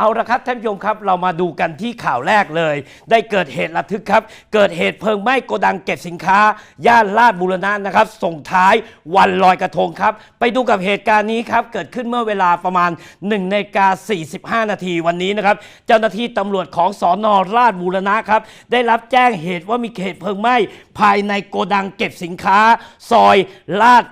เอาละครับท่านผู้ชมครับเรามาดูกันที่ข่าวแรกเลย ได้เกิดเหตุระทึกครับ เกิดเหตุเพลิงไหม้โกดังเก็บสินค้า ย่านลาดบุรณะนะครับ ส่งท้ายวันลอยกระทงครับ ไปดูกับเหตุการณ์นี้ครับ เกิดขึ้นเมื่อเวลาประมาณ1นาฬิกา45 นาทีวันนี้นะครับ เจ้าหน้าที่ตำรวจของสอนอราชบุรณะครับ ได้รับแจ้งเหตุว่ามีเหตุเพลิงไหม้ภายในโกดังเก็บสินค้า ซอยลาด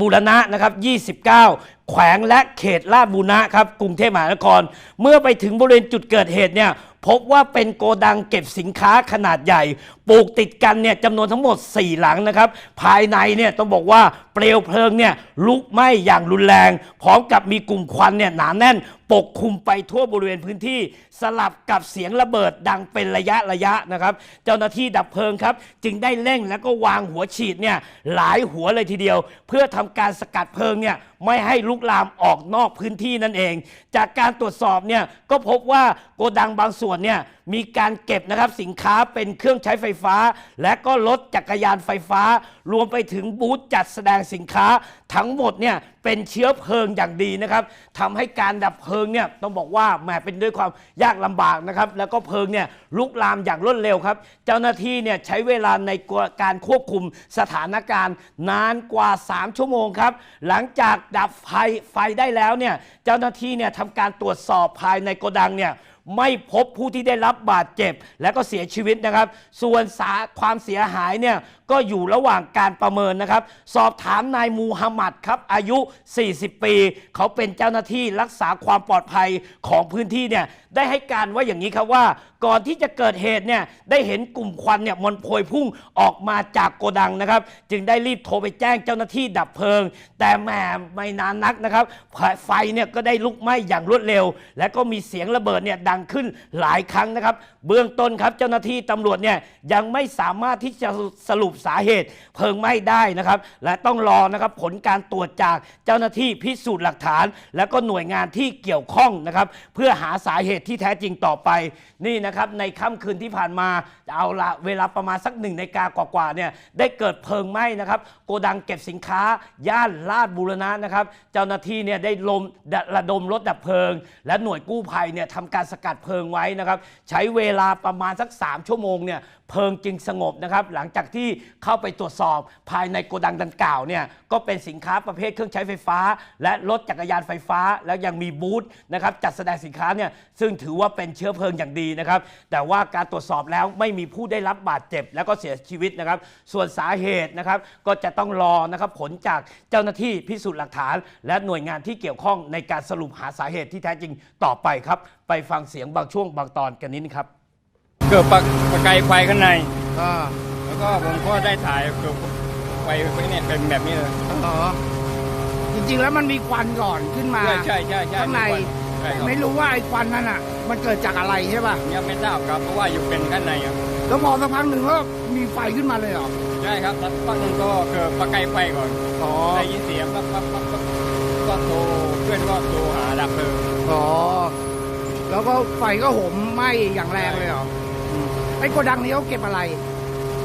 บูรณะนะครับ 29 แขวงและเขตลาดบูรณะครับ กรุงเทพมหานคร เมื่อไปถึงบริเวณจุดเกิดเหตุเนี่ยพบว่าเป็นโกดังเก็บสินค้าขนาดใหญ่ ปลูกติดกันเนี่ยจำนวนทั้งหมด 4 หลังนะครับ ภายในเนี่ยต้องบอกว่าเปลวเพลิงเนี่ยลุกไหม้อย่างรุนแรง พร้อมกับมีกลุ่มควันเนี่ยหนาแน่น ปกคลุมไปทั่วบริเวณพื้นที่ สลับกับเสียงระเบิดดังเป็นระยะระยะนะครับ เจ้าหน้าที่ดับเพลิงครับ จึงได้เร่งแล้วก็วางหัวฉีดเนี่ยหลายหัวเลยทีเดียว เพื่อทำการสกัดเพลิงเนี่ยไม่ให้ลุกลามออกนอกพื้นที่นั่นเอง จากการตรวจสอบเนี่ยก็พบว่าโกดังบางส่วนเนี่ยมีการเก็บนะครับสินค้าเป็นเครื่องใช้ไฟฟ้า และก็รถจักรยานไฟฟ้า รวมไปถึงบูธจัดแสดงสินค้าทั้งหมดเนี่ยเป็นเชื้อเพลิงอย่างดีนะครับทำให้การดับเพลิงเนี่ยต้องบอกว่าแหมเป็นด้วยความยากลำบากนะครับแล้วก็เพลิงเนี่ยลุกลามอย่างรวดเร็วครับ เจ้าหน้าที่เนี่ยใช้เวลาในการควบคุมสถานการณ์ นานกว่า 3 ชั่วโมงครับ หลังจากดับไฟไฟได้แล้วเนี่ยเจ้าหน้าที่เนี่ยทำการตรวจสอบภายในโกดังเนี่ย ไม่พบผู้ที่ได้รับบาดเจ็บ และก็เสียชีวิตนะครับ ส่วนสาความเสียหายเนี่ยก็อยู่ระหว่างการประเมินนะครับ สอบถามนายมูฮัมหมัดครับอายุ 40 ปี เขาเป็นเจ้าหน้าที่รักษาความปลอดภัยของพื้นที่เนี่ยได้ให้การว่าอย่างนี้ครับว่า ก่อนที่จะเกิดเหตุเนี่ยได้เห็นกลุ่มควันเนี่ยมันพวยพุ่งออกมาจากโกดังนะครับ จึงได้รีบโทรไปแจ้งเจ้าหน้าที่ดับเพลิง แต่แหมไม่นานนักนะครับไฟเนี่ยก็ได้ลุกไหม้อย่างรวดเร็ว และก็มีเสียงระเบิดเนี่ยดังขึ้นหลายครั้งนะครับ เบื้องต้นครับเจ้าหน้าที่ตำรวจเนี่ยยังไม่สามารถที่จะสรุปสาเหตุ เพลิงไหม้ได้นะครับ และต้องรอนะครับผลการตรวจจากเจ้าหน้าที่พิสูจน์หลักฐาน และก็หน่วยงานที่เกี่ยวข้องนะครับ เพื่อหาสาเหตุที่แท้จริงต่อไปนี่นะครับในค่ำคืนที่ผ่านมาเอาละเวลาประมาณสักหนึ่งในาฬิกากว่าๆเนี่ยได้เกิดเพลิงไหม้นะครับโกดังเก็บสินค้า ย่านลาดบูรณะนะครับ เจ้าหน้าที่เนี่ยได้ลมระดมรถดับเพลิง และหน่วยกู้ภัยเนี่ยทำการสกัดเพลิงไว้นะครับใช้เวลาประมาณสัก 3 ชั่วโมงเนี่ยเพลิงจึงสงบนะครับหลังจากที่เข้าไปตรวจสอบภายในโกดังดังกล่าวเนี่ยก็เป็นสินค้าประเภทเครื่องใช้ไฟฟ้า และรถจักรยานไฟฟ้า แล้วยังมีบูธนะครับจัดแสดงสินค้าเนี่ยซึ่งถือว่าเป็นเชื้อเพลิงอย่างดีนะครับแต่ว่าการตรวจสอบแล้วไม่มีผู้ได้รับบาดเจ็บ แล้วก็เสียชีวิตนะครับส่วนสาเหตุนะครับก็จะต้องรอนะครับผลจากเจ้าหน้าที่พิสูจน์หลักฐาน และหน่วยงานที่เกี่ยวข้องในการสรุปหาสาเหตุที่แท้จริงต่อไปครับ ไปฟังเสียงบางช่วงบางตอนกันนิดครับ เกิดประประกายไฟข้างในอ่าแล้วก็ผมก็ได้ถ่ายเกิดไฟไฟเนี่ยเป็นแบบนี้เลยอ๋อจริงๆแล้วมันมีควันก่อนขึ้นมาใช่ใช่ใช่ใช่ข้างในใช่ครับไม่รู้ว่าไอ้ควันนั่นอะ มันเกิดจากอะไรใช่ป่ะยังไม่ทราบครับเพราะว่าอยู่เป็นข้างในครับแล้วพอสักพักหนึ่งก็มีไฟขึ้นมาเลยเหรอใช่ครับแล้วพักหนึงก็เกิดประกายไฟก่อนอ๋อได้ยินเสียงปั๊บปั๊บปั๊บปั๊บก็โทรเพื่อนก็โทรหาดับเพลิงอ๋อแล้ว ก็ไฟก็โหมไหม้อย่างแรงเลยเหรออืมไอ้โกดังนี้เขาเก็บอะไร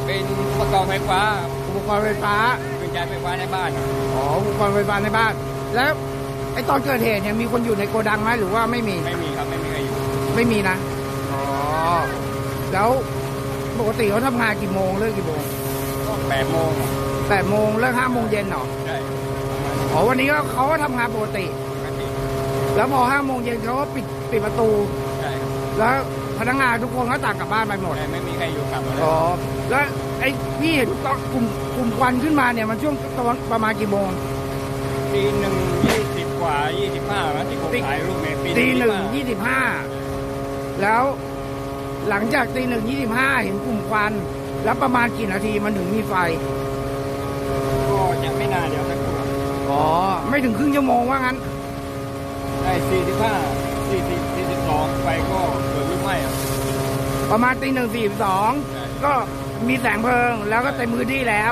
เป็นอุปกรณ์ไฟฟ้าอุปกรณ์ไฟฟ้าเป็นใช้ไฟฟ้าในบ้านครับอ๋ออุปกรณ์ไฟฟ้าในบ้าน แล้วไอ้ตอนเกิดเหตุเนี่ยมีคนอยู่ในโกดังไหมหรือว่าไม่มีไม่มีครับไม่มีใครอยู่ไม่มีนะอ๋อแล้วปกติเขาทำงานกี่โมงเลิกกี่โมงก็แปดโมงแปดโมงเลิกห้าโมงเย็นเหรอใช่ประมาณอ๋อวันนี้ก็เขาก็ทำงานปกติปกติ แล้วพอห้าโมงเย็นเขาก็ปิดปิดประตู ใช่ครับแล้วพนักงานทุกคนก็ต่างกลับบ้านไปหมด ไม่ไม่มีใครอยู่กลับมาเลยอ๋อ แล้วไอ้พี่เห็นตอนกลุ่มกลุ่มควันขึ้นมาเนี่ยมันช่วงตอนประมาณกี่โมง ปีหนึ่งยี่สิบกว่ายี่สิบห้านะที่ผมตี ถ่ายรูปเนี่ยปีตีหนึ่ง25ยี่สิบห้าแล้วหลังจากตีหนึ่งยี่สิบห้าเห็นกลุ่มควัน แล้วประมาณกี่นาทีมันถึงมีไฟ ก็ยังไม่นานเดี๋ยวสักครู่ครับอ๋อ ไม่ถึงครึ่งชั่วโมงว่างั้น ได้สี่สิบห้าสี่สิบสี่สิบสองไปก็เกิดลุกไหม้ครับประมาณตีหนึ่งสี่สองก็มีแสงเพลิงแล้วก็เต็มพื้นที่แล้ว